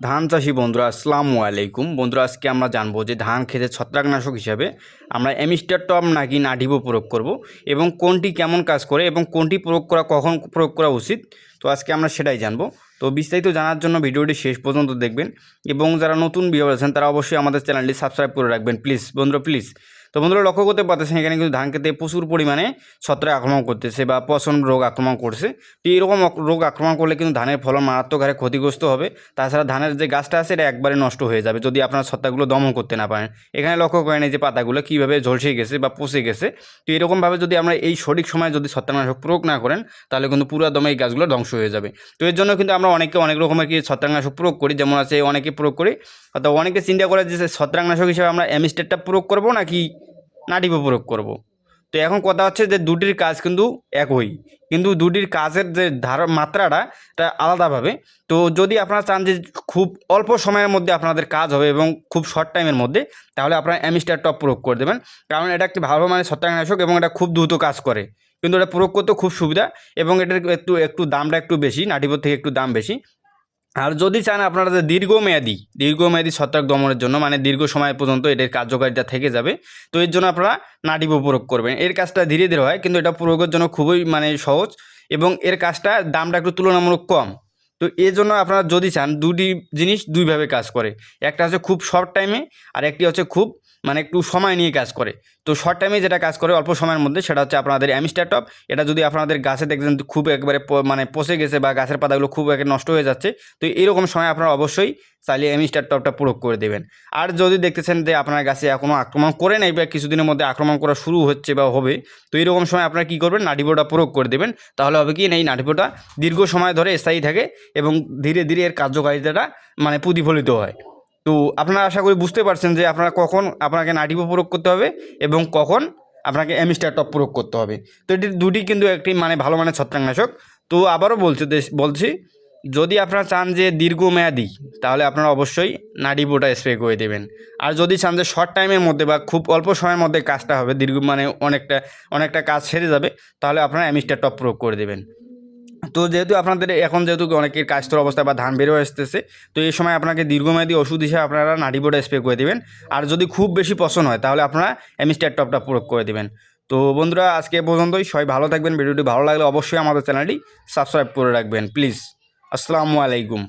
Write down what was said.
ধান চাষি বন্ধুরা, আসসালামু আলাইকুম। বন্ধুরা, আজকে আমরা জানব যে ধান খেতে ছত্রাকনাশক হিসাবে আমরা এমিস্টার টপ নাকি নাটিভো প্রয়োগ করব এবং কোনটি কেমন কাজ করে এবং কোনটি প্রয়োগ করা, কখন প্রয়োগ করা উচিত। তো আজকে আমরা সেটাই জানব। তো বিস্তারিত জানার জন্য ভিডিওটি শেষ পর্যন্ত দেখবেন এবং যারা নতুন ভিউয়ার আছেন, তারা অবশ্যই আমাদের চ্যানেলটি সাবস্ক্রাইব করে রাখবেন, প্লিজ। বন্ধুরা, প্লিজ। তো বন্ধুরা লক্ষ্য করতে পারতেছেন এখানে কিন্তু ধান খেতে প্রচুর পরিমাণে ছত্রাক আক্রমণ করতেছে বা পচন রোগ আক্রমণ করছে। তো এরকম রোগ আক্রমণ করলে কিন্তু ধানের ফলন মারাত্মক হারে ক্ষতিগ্রস্ত হবে। তাছাড়া ধানের যে গাছটা আছে এটা একবারে নষ্ট হয়ে যাবে যদি আপনার ছত্রাকগুলো দমন করতে না পারেন। এখানে লক্ষ্য করেন এই যে পাতাগুলো কীভাবে ঝলসে গেছে বা পচে গেছে। তো এরকমভাবে যদি আমরা এই সঠিক সময়ে যদি ছত্রাকনাশক প্রয়োগ না করেন, তাহলে কিন্তু পুরো দমে এই গাছগুলো ধ্বংস হয়ে যাবে। তো এর জন্য কিন্তু আমরা অনেকে অনেক রকমের কি ছত্রাকনাশক প্রয়োগ করি, যেমন আছে অনেকে প্রয়োগ করি। অর্থাৎ অনেকে চিন্তা করে যে ছত্রাকনাশক হিসেবে আমরা অ্যামিস্টেটটা প্রয়োগ করব নাকি নাটিভো প্রয়োগ করব। তো এখন কথা হচ্ছে যে দুটির কাজ কিন্তু একই। কিন্তু দুটির কাজের যে ধার, মাত্রাটা, এটা আলাদাভাবে। তো যদি আপনারা চান যে খুব অল্প সময়ের মধ্যে আপনাদের কাজ হবে এবং খুব শর্ট টাইমের মধ্যে, তাহলে আপনারা অ্যামিস্টার টপ প্রয়োগ করে দেবেন। কারণ এটা একটি ভালো মানে ছত্রাকনাশক এবং এটা খুব দ্রুত কাজ করে। কিন্তু এটা প্রয়োগ করতে খুব সুবিধা এবং এটার একটু একটু দামটা একটু বেশি নাটিভোর থেকে একটু দাম বেশি। আর যদি চান আপনারা যে দীর্ঘমেয়াদী দীর্ঘমেয়াদী ছত্রাক দমনের জন্য মানে দীর্ঘ সময় পর্যন্ত এটার কার্যকারিতা থেকে যাবে, তো এর জন্য আপনারা নাটিভো প্রয়োগ করবেন। এর কাজটা ধীরে ধীরে হয়, কিন্তু এটা প্রয়োগের জন্য খুবই মানে সহজ এবং এর কাজটা দামটা একটু তুলনামূলক কম। তো এর জন্য আপনারা যদি চান, দুটি জিনিস দুইভাবে কাজ করে। একটা হচ্ছে খুব শর্ট টাইমে আর একটি হচ্ছে খুব মানে একটু সময় নিয়ে কাজ করে। তো শর্ট টাইমে যেটা কাজ করে অল্প সময়ের মধ্যে সেটা হচ্ছে আপনাদের অ্যামিস্টার টপ এটা যদি আপনাদের গাছে দেখছেন খুব একবারে মানে পচে গেছে বা গাছের পাতাগুলো খুব একে নষ্ট হয়ে যাচ্ছে, তো এরকম সময় আপনারা অবশ্যই চাইলে অ্যামিস্টার টপটা প্রয়োগ করে দেবেন। আর যদি দেখতেছেন যে আপনার গাছে এখনও আক্রমণ করে নাই বা কিছুদিনের মধ্যে আক্রমণ করা শুরু হচ্ছে বা হবে, তো এরকম সময় আপনারা কী করবেন, নাটিভোটা প্রয়োগ করে দেবেন। তাহলে হবে কি, এই নাটিভোটা দীর্ঘ সময় ধরে স্থায়ী থাকে এবং ধীরে ধীরে এর কার্যকারিতাটা মানে প্রতিফলিত হয়। তো আপনারা আশা করি বুঝতে পারছেন যে আপনারা কখন আপনাকে নাটিভো প্রয়োগ করতে হবে এবং কখন আপনাকে অ্যামিস্টার টপ প্রয়োগ করতে হবে। তো এটি দুটি কিন্তু একটি মানে ভালো মানের ছত্রাকনাশক। তো আবারও বলছি বলছি, যদি আপনারা চান যে দীর্ঘমেয়াদী, তাহলে আপনারা অবশ্যই নাডিবোটা স্প্রে করে দেবেন। আর যদি চান যে শর্ট টাইমের মধ্যে বা খুব অল্প সময়ের মধ্যে কাজটা হবে, দীর্ঘ মানে অনেকটা অনেকটা কাজ সেরে যাবে, তাহলে আপনারা অ্যামিস্টার টপ প্রয়োগ করে দেবেন। তো যেহেতু আপনাদের এখন যেহেতু অনেকের কাস্তর অবস্থা বা ধান বেরো আসতেছে, তো এই সময় আপনাকে দীর্ঘমেয়াদী ওষুধ হিসেবে আপনারা নাডিবোটা স্প্রে করে দেবেন। আর যদি খুব বেশি পছন্দ হয়, তাহলে আপনারা অ্যামিস্টার টপটা প্রয়োগ করে দেবেন। তো বন্ধুরা, আজকে পর্যন্তই। সবাই ভালো থাকবেন। ভিডিওটি ভালো লাগলে অবশ্যই আমাদের চ্যানেলটি সাবস্ক্রাইব করে রাখবেন। প্লিজ, আসসালামু আলাইকুম।